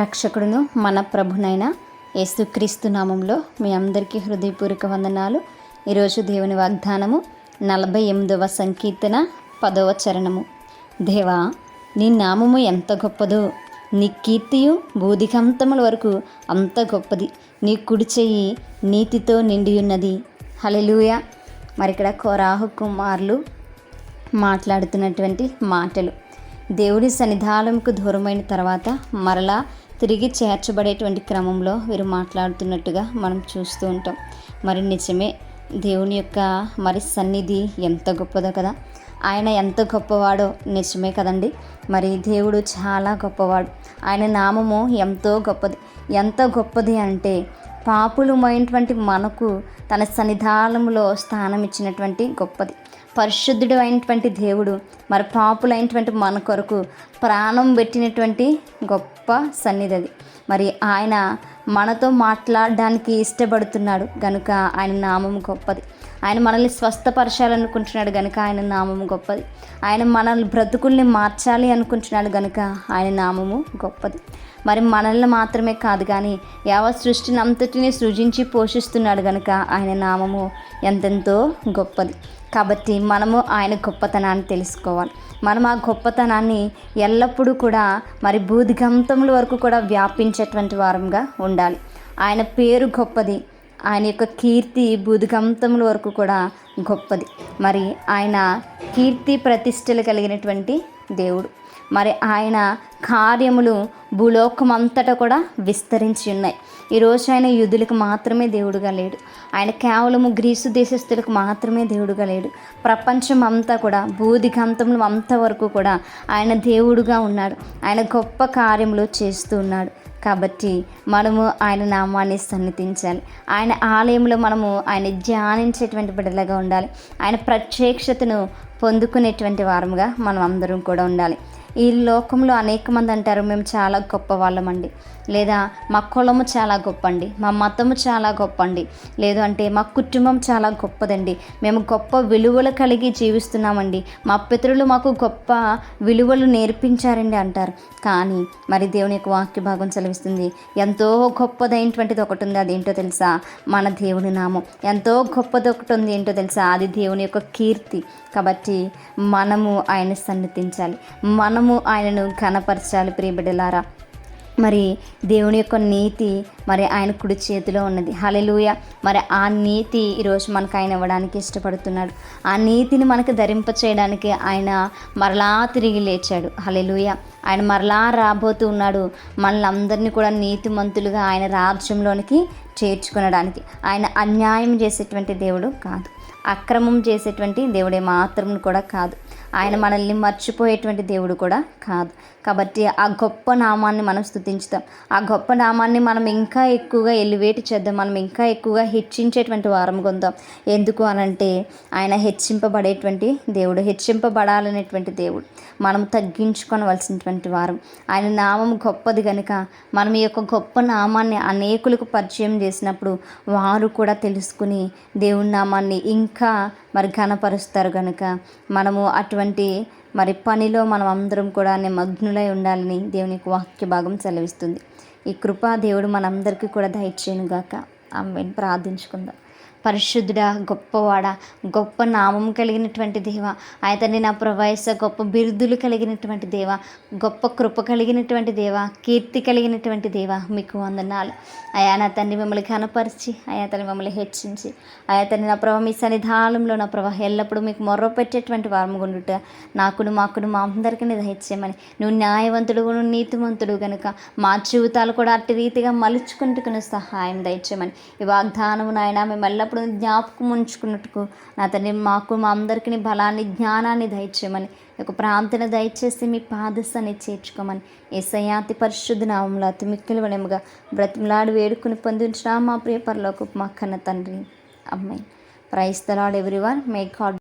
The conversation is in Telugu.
రక్షకుడును మన ప్రభునైన యేసుక్రీస్తు నామంలో మీ అందరికీ హృదయపూర్వక వందనాలు. ఈరోజు దేవుని వాగ్దానము నలభై ఎనిమిదవ సంకీర్తన పదవ చరణము. దేవా నీ నామము ఎంత గొప్పదో నీ కీర్తియు బూధికంతముల వరకు అంత గొప్పది. నీ కుడి చెయ్యి నీతితో నిండి ఉన్నది హలెలూయ మరి ఇక్కడ కోరాహు కుమారులు మాట్లాడుతున్నటువంటి మాటలు. దేవుడి సన్నిధానంకు దూరమైన తర్వాత మరలా తిరిగి చేర్చబడేటువంటి క్రమంలో వీరు మాట్లాడుతున్నట్టుగా మనం చూస్తూ ఉంటాం. మరి నిజమే దేవుని యొక్క మరి సన్నిధి ఎంత గొప్పదో కదా. ఆయన ఎంత గొప్పవాడో నిజమే కదండి. మరి దేవుడు చాలా గొప్పవాడు. ఆయన నామము ఎంతో గొప్పది. ఎంత గొప్పది అంటే పాపులమైనటువంటి మనకు తన సన్నిధానంలో స్థానం ఇచ్చినటువంటి గొప్పది. పరిశుద్ధుడు అయినటువంటి దేవుడు మరి పాపులైనటువంటి మన కొరకు ప్రాణం పెట్టినటువంటి గొప్ప సన్నిధి. అది మరి ఆయన మనతో మాట్లాడడానికి ఇష్టపడుతున్నాడు కనుక ఆయన నామం గొప్పది. ఆయన మనల్ని స్వస్థపరచాలనుకుంటున్నాడు కనుక ఆయన నామము గొప్పది. ఆయన మనల్ని బ్రతుకుల్ని మార్చాలి అనుకుంటున్నాడు కనుక ఆయన నామము గొప్పది. మరి మనల్ని మాత్రమే కాదు కానీ యావ సృష్టిని అంతటిని సృజించి పోషిస్తున్నాడు కనుక ఆయన నామము ఎంతెంతో గొప్పది. కాబట్టి మనము ఆయన గొప్పతనాన్ని తెలుసుకోవాలి. మనం ఆ గొప్పతనాన్ని ఎల్లప్పుడూ కూడా మరి బూదిగంతముల వరకు కూడా వ్యాపించేటువంటి వారంగా ఉండాలి. ఆయన పేరు గొప్పది. ఆయన యొక్క కీర్తి బూదిగంతముల వరకు కూడా గొప్పది. మరి ఆయన కీర్తి ప్రతిష్టలు కలిగినటువంటి దేవుడు. మరి ఆయన కార్యములు భూలోకం అంతటా కూడా విస్తరించి ఉన్నాయి. ఈరోజు ఆయన యుధులకు మాత్రమే దేవుడుగా లేడు. ఆయన కేవలము గ్రీసు దేశస్తులకు మాత్రమే దేవుడుగా లేడు. ప్రపంచం అంతా కూడా భూదిగంతములు అంత వరకు కూడా ఆయన దేవుడుగా ఉన్నాడు. ఆయన గొప్ప కార్యములు చేస్తూ ఉన్నాడు. కాబట్టి మనము ఆయన నామాన్ని సన్నిధించాలి. ఆయన ఆలయంలో మనము ఆయన ధ్యానించేటువంటి బిడ్డలుగా ఉండాలి. ఆయన ప్రత్యక్షతను పొందుకునేటువంటి వారముగా మనం అందరం కూడా ఉండాలి. ఈ లోకంలో అనేక మంది అంటారు మేము చాలా గొప్ప వాళ్ళమండి. లేదా మా కులము చాలా గొప్ప అండి మా మతము చాలా గొప్ప అండి లేదు అంటే మా కుటుంబం చాలా గొప్పదండి మేము గొప్ప విలువలు కలిగి జీవిస్తున్నామండి మా పితరులు మాకు గొప్ప విలువలు నేర్పించారండి అంటారు. కానీ మరి దేవుని యొక్క వాక్య భాగం చదివిస్తుంది ఎంతో గొప్పదైనటువంటిది ఒకటి ఉంది అదేంటో తెలుసా? మన దేవుని నామం. ఎంతో గొప్పది ఒకటి ఉంది ఏంటో తెలుసా? అది దేవుని యొక్క కీర్తి. కాబట్టి మనము ఆయన సన్నిధించాలి. మనము ఆయనను ఘనపరచాలి ప్రియబిడ్డలారా. మరి దేవుని యొక్క నీతి మరి ఆయన కుడి చేతిలో ఉన్నది. హలెలుయ మరి ఆ నీతి ఈరోజు మనకు ఆయన ఇవ్వడానికి ఇష్టపడుతున్నాడు. ఆ నీతిని మనకు ధరింప చేయడానికి ఆయన మరలా తిరిగి లేచాడు. హలెలుయ ఆయన మరలా రాబోతూ ఉన్నాడు. మనల్ని కూడా నీతిమంతులుగా ఆయన రాజ్యంలోనికి చేర్చుకునడానికి. ఆయన అన్యాయం చేసేటువంటి దేవుడు కాదు. అక్రమం చేసేటువంటి దేవుడే మాత్రం కూడా కాదు. ఆయన మనల్ని మర్చిపోయేటువంటి దేవుడు కూడా కాదు. కాబట్టి ఆ గొప్ప నామాన్ని మనం స్థుతించుతాం ఆ గొప్ప నామాన్ని మనం ఇంకా ఎక్కువగా ఎలివేట్ చేద్దాం. మనం ఇంకా ఎక్కువగా హెచ్చించేటువంటి వారం కొందాం ఎందుకు అనంటే ఆయన హెచ్చింపబడేటువంటి దేవుడు హెచ్చింపబడాలనేటువంటి దేవుడు మనం తగ్గించుకోవలసినటువంటి వారం. ఆయన నామం గొప్పది కనుక మనం ఈ యొక్క గొప్ప నామాన్ని అనేకులకు పరిచయం చేసినప్పుడు వారు కూడా తెలుసుకుని దేవుని నామాన్ని ఇంకా మరి ఘనపరుస్తారు కనుక మనము అటువంటి మరి పనిలో మనం అందరం కూడా నిమగ్నులై ఉండాలని దేవుని వాక్య భాగం సెలవిస్తుంది. ఈ కృపా దేవుడు మనందరికీ కూడా దయచేయను గాక ఆమె ప్రార్థించుకుందాం. పరిశుద్ధుడా గొప్పవాడ గొప్ప నామం కలిగినటువంటి దేవ. ఆయతని నా ప్రవయస గొప్ప బిరుదులు కలిగినటువంటి దేవ. గొప్ప కృప కలిగినటువంటి దేవ. కీర్తి కలిగినటువంటి దేవ. మీకు వందనాలు. అయా నా తండ్రి మిమ్మల్ని కనపరిచి అయా తను మిమ్మల్ని హెచ్చించి. అయా తల్లి నా ప్రభావ మీ సన్నిధానంలో నా ప్రభావ ఎల్లప్పుడూ మీకు మొర్ర పెట్టేటువంటి వారం గుండుట నాకును మాకును మా అందరికీ దయచేయమని నువ్వు న్యాయవంతుడు నువ్వు నీతివంతుడు కనుక మా జీవితాలు కూడా అట్టి రీతిగా మలుచుకుంటుకుని సహాయం దయచేయమని. ఈ వాగ్దానము నాయన మేము ఎల్లప్పుడూ జ్ఞాపకం ఉంచుకున్నట్టుకు నా తండ్రి మాకు మా అందరికీ బలాన్ని జ్ఞానాన్ని దయచేయమని ఒక ప్రార్థన దయచేసి మీ పాదస్సాన్ని చేర్చుకోమని ఏసయాతి పరిశుద్ధ నామంలో అతి మిక్కిలు వనముగా బ్రతిమలాడి వేడుకుని పొందించిన మా ప్రియ పరలోకపు మా కన్న తండ్రి అమ్మాయి ప్రైస్తలాడు ఎవ్రీ వన్ మే గాడ్